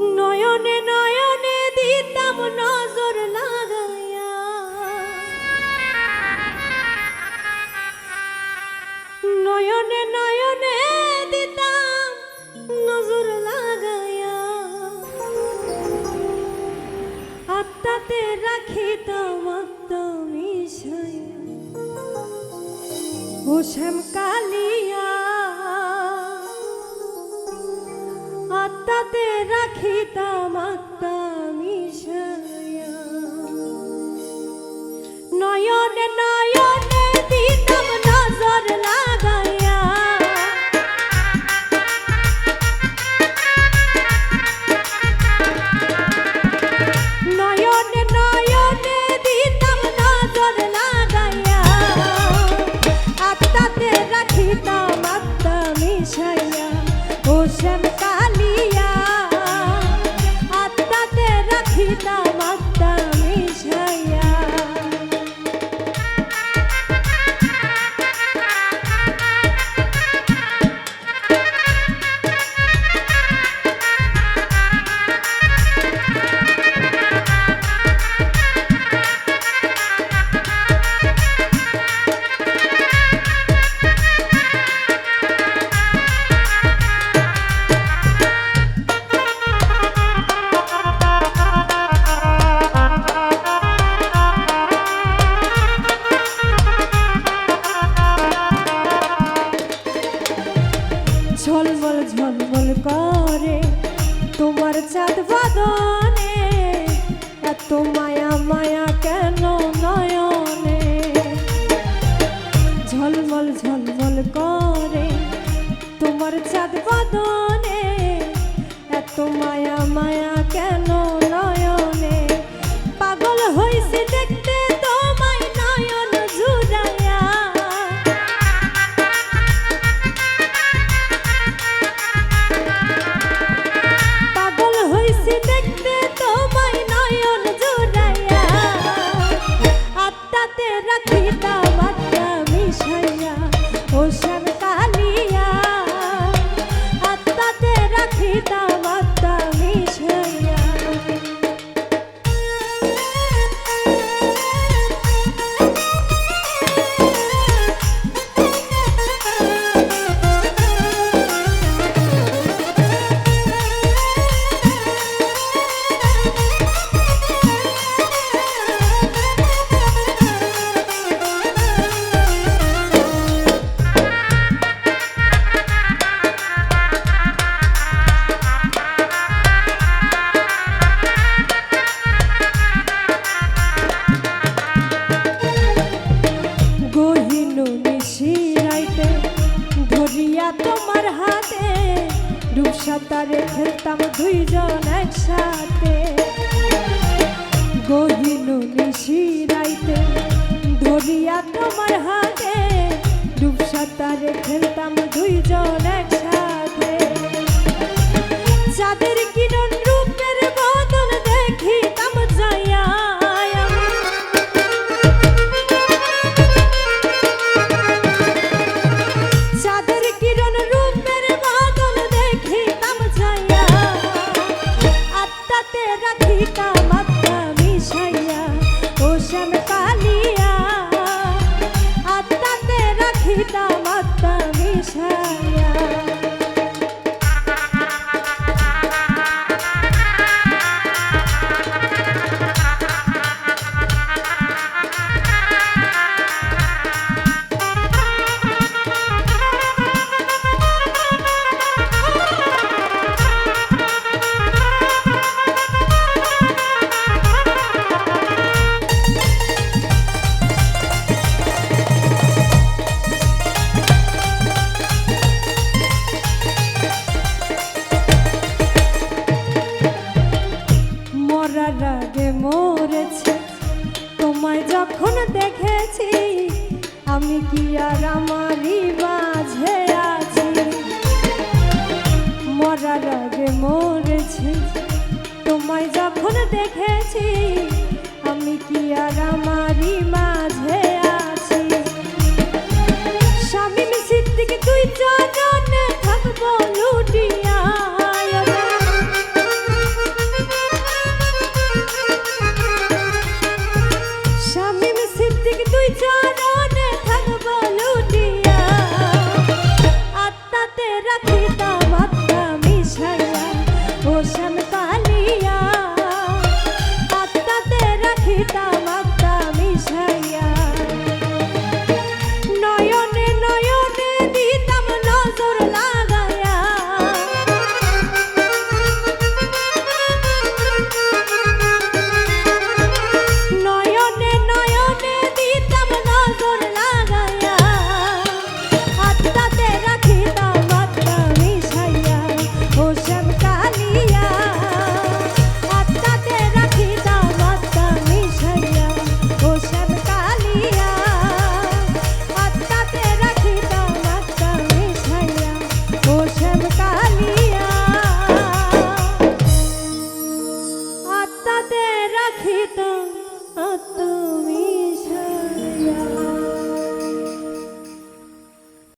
নয়নে নয়নে দিতাম নজর লাগাইয়া। নয়নে নয়নে দিতাম নজর লাগাইয়া। আত্মাতে রাখিতাম, আত্মা মিশাইয়া। ও শ্যাম কালিয়া আত্মাতে রাখিতাম আত্মা মিশাইয়া। নয়নে নয়নে দিতাম নজর লাগাইয়া। নয়নে নয়নে দিতাম নজর লাগাইয়া। আত্মাতে রাখিতাম আত্মা মিশাইয়া। ও শ্যাম চাঁদ বাদনে এত মায়া মায়া কেন নয়নে? ঝলমল ঝলমল করে তোমার চাঁদ বাদনে ডুবসাতারে খেলতাম দুইজন একসাথে। গহিনু নিশিরাইতে ধরিয়া তোমার হাতে। ডুব সাঁতারে খেলতাম দুইজন আমি কি আর আমারই মাঝে আছি? মরার আগে মরেছি তোমায় যখন দেখেছি